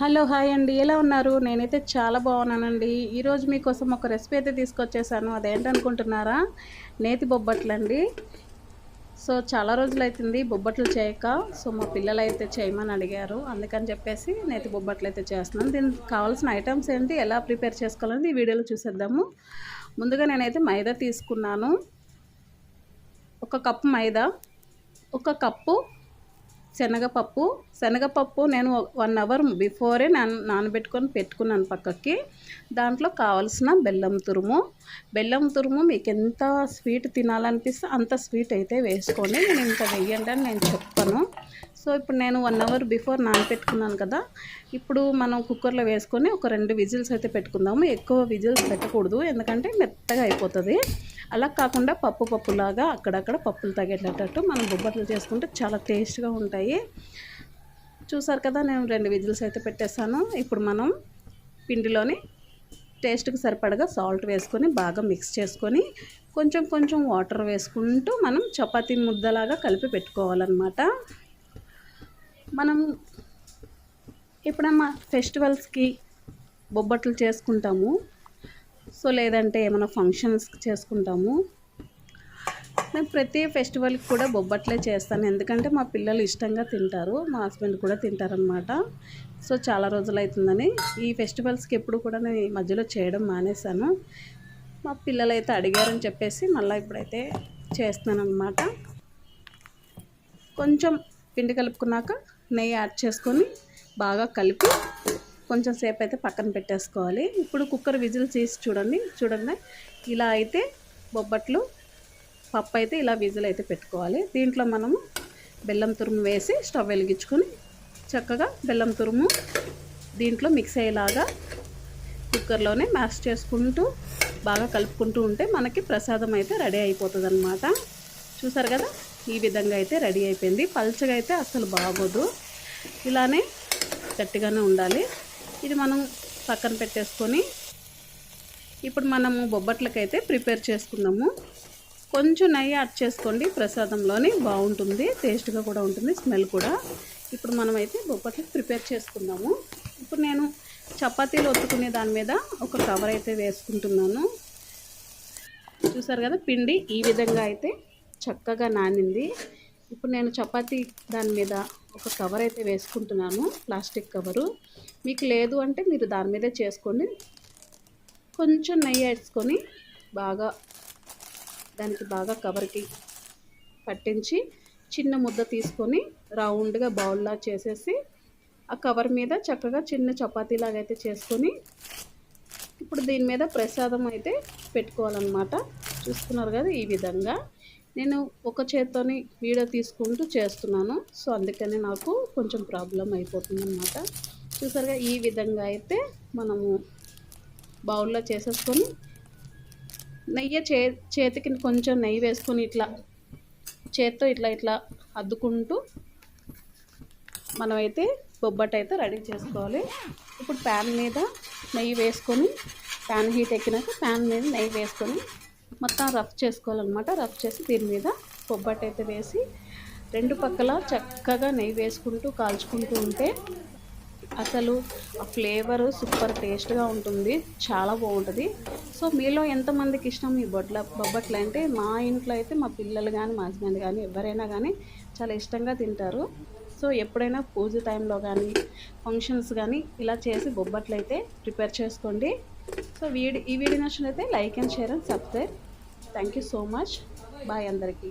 Hello hi అండి. ఎలా ఉన్నారు? నేనైతే చాలా బాగున్నానండి. ఈరోజు మీకోసం ఒక రెసిపీ అయితే తీసుకొచ్చేసాను. అదేంటనుకుంటున్నారా? నేతి బొబ్బట్లు అండి సో చాలా రోజులు అవుతుంది బొబ్బట్లు చేయక. సో మా పిల్లలు అయితే చేయమని అడిగారు. అందుకని చెప్పేసి నేతి బొబ్బట్లు అయితే చేస్తున్నాను. దీనికి కావాల్సిన ఐటమ్స్ ఏంటి? ఎలా ప్రిపేర్ చేసుకోవాలని ఈ వీడియోలో చూసేద్దాము. ముందుగా నేనైతే మైదా తీసుకున్నాను. ఒక కప్పు మైదా ఒక కప్పు శనగపప్పు. శనగపప్పు నేను వన్ అవర్ బిఫోరే నాన్ నానబెట్టుకొని పెట్టుకున్నాను పక్కకి. దాంట్లో కావలసిన బెల్లం తురుము. బెల్లం తురుము మీకు ఎంత స్వీట్ తినాలనిపిస్తే అంత స్వీట్ అయితే వేసుకోండి. నేను ఇంత వేయండి అని నేను చెప్పాను. సో ఇప్పుడు నేను వన్ అవర్ బిఫోర్ నానబెట్టుకున్నాను కదా. ఇప్పుడు మనం కుక్కర్లో వేసుకొని ఒక రెండు విజిల్స్ అయితే పెట్టుకుందాము. ఎక్కువ విజిల్స్ పెట్టకూడదు. ఎందుకంటే మెత్తగా అయిపోతుంది. అలా కాకుండా పప్పు పప్పులాగా అక్కడక్కడ పప్పులు తగేటట్టు మనం బొబ్బట్లు చేసుకుంటే చాలా టేస్ట్గా ఉంటాయి. చూసారు కదా నేను రెండు విజిల్స్ అయితే పెట్టేశాను. ఇప్పుడు మనం పిండిలోని టేస్ట్కి సరిపడగా సాల్ట్ వేసుకొని బాగా మిక్స్ చేసుకొని కొంచెం కొంచెం వాటర్ వేసుకుంటూ మనం చపాతీ ముద్దలాగా కలిపి పెట్టుకోవాలన్నమాట. మనం ఎప్పుడన్నా ఫెస్టివల్స్కి బొబ్బట్లు చేసుకుంటాము. సో లేదంటే ఏమైనా ఫంక్షన్స్ చేసుకుంటాము. నేను ప్రతి ఫెస్టివల్కి కూడా బొబ్బట్లే చేస్తాను. ఎందుకంటే మా పిల్లలు ఇష్టంగా తింటారు. మా హస్బెండ్ కూడా తింటారనమాట సో చాలా రోజులు అవుతుందని ఈ ఫెస్టివల్స్కి ఎప్పుడు కూడా నేను ఈ మధ్యలో చేయడం మానేశాను. మా పిల్లలు అయితే అడిగారని చెప్పేసి మళ్ళీ ఇప్పుడైతే చేస్తున్నాను అనమాట కొంచెం పిండి కలుపుకున్నాక నెయ్యి యాడ్ చేసుకొని బాగా కలిపి కొంచెం సేపు అయితే పక్కన పెట్టేసుకోవాలి. ఇప్పుడు కుక్కర్ విజిల్ తీసి చూడండి. చూడండి. ఇలా అయితే బొబ్బట్లు పప్పు అయితే ఇలా విజిల్ అయితే పెట్టుకోవాలి. దీంట్లో మనము బెల్లం తురుము వేసి స్టవ్ వెలిగించుకొని చక్కగా బెల్లం తురుము దీంట్లో మిక్స్ అయ్యేలాగా కుక్కర్లోనే మ్యాష్ చేసుకుంటూ బాగా కలుపుకుంటూ ఉంటే మనకి ప్రసాదం అయితే రెడీ అయిపోతుంది అనమాట చూసారు కదా? ఈ విధంగా అయితే రెడీ అయిపోయింది. పల్చగా అయితే అసలు బాగోదు. ఇలానే గట్టిగానే ఉండాలి. ఇది మనం పక్కన పెట్టేసుకొని ఇప్పుడు మనము బొబ్బట్లకైతే ప్రిపేర్ చేసుకుందాము. కొంచెం నెయ్యి యాడ్ చేసుకోండి ప్రసాదంలోని బాగుంటుంది టేస్ట్గా కూడా ఉంటుంది స్మెల్ కూడా. ఇప్పుడు మనమైతే బొబ్బట్లు ప్రిపేర్ చేసుకుందాము. ఇప్పుడు నేను చపాతీలు ఒత్తుకునే దాని మీద ఒక కవర్ అయితే వేసుకుంటున్నాను. చూసారు కదా పిండి ఈ విధంగా అయితే చక్కగా నానింది. ఇప్పుడు నేను చపాతీ దాని మీద ఒక కవర్ అయితే వేసుకుంటున్నాను ప్లాస్టిక్ కవరు మీకు లేదు అంటే మీరు దాని మీదే చేసుకోండి. కొంచెం నెయ్యి వేసుకొని బాగా దానికి బాగా కవర్కి పట్టించి చిన్న ముద్ద తీసుకొని రౌండ్గా బౌల్లా చేసేసి ఆ కవర్ మీద చక్కగా చిన్న చపాతీలాగా అయితే చేసుకొని ఇప్పుడు దీని మీద ప్రసాదం అయితే పెట్టుకోవాలన్నమాట. చూస్తున్నారు కదా ఈ విధంగా. నేను ఒక చేత్తోని వీడియో తీసుకుంటూ చేస్తున్నాను. సో అందుకని నాకు కొంచెం ప్రాబ్లం అయిపోతుంది అనమాట చూసారుగా ఈ విధంగా అయితే మనము బౌల్లో చేసేసుకొని నెయ్యి చే చేతికి కొంచెం నెయ్యి వేసుకొని ఇట్లా చేత్తో ఇట్లా ఇట్లా అద్దుకుంటూ మనమైతే బొబ్బట్ అయితే రెడీ చేసుకోవాలి. ఇప్పుడు ప్యాన్ మీద నెయ్యి వేసుకొని ప్యాన్ హీట్ ఎక్కినాక ప్యాన్ మీద నెయ్యి వేసుకొని మొత్తం రఫ్ చేసుకోవాలన్నమాట. రఫ్ చేసి దీని మీద బొబ్బట్ అయితే వేసి రెండు పక్కల చక్కగా నెయ్యి వేసుకుంటూ కాల్చుకుంటూ ఉంటే అసలు ఆ ఫ్లేవర్ సూపర్ టేస్ట్గా ఉంటుంది. చాలా బాగుంటుంది. సో మీలో ఎంతమందికి ఇష్టం ఈ బొడ్ల బొబ్బట్లు అంటే? మా ఇంట్లో అయితే మా పిల్లలు కానీ మా హస్బెండ్ కానీ ఎవరైనా కానీ చాలా ఇష్టంగా తింటారు. సో ఎప్పుడైనా పూజ టైంలో కానీ ఫంక్షన్స్ కానీ ఇలా చేసి బొబ్బట్లు అయితే ప్రిపేర్ చేసుకోండి. సో వీడి ఈ video నచ్చినైతే like and share and subscribe. Thank you so much bye అందరికీ.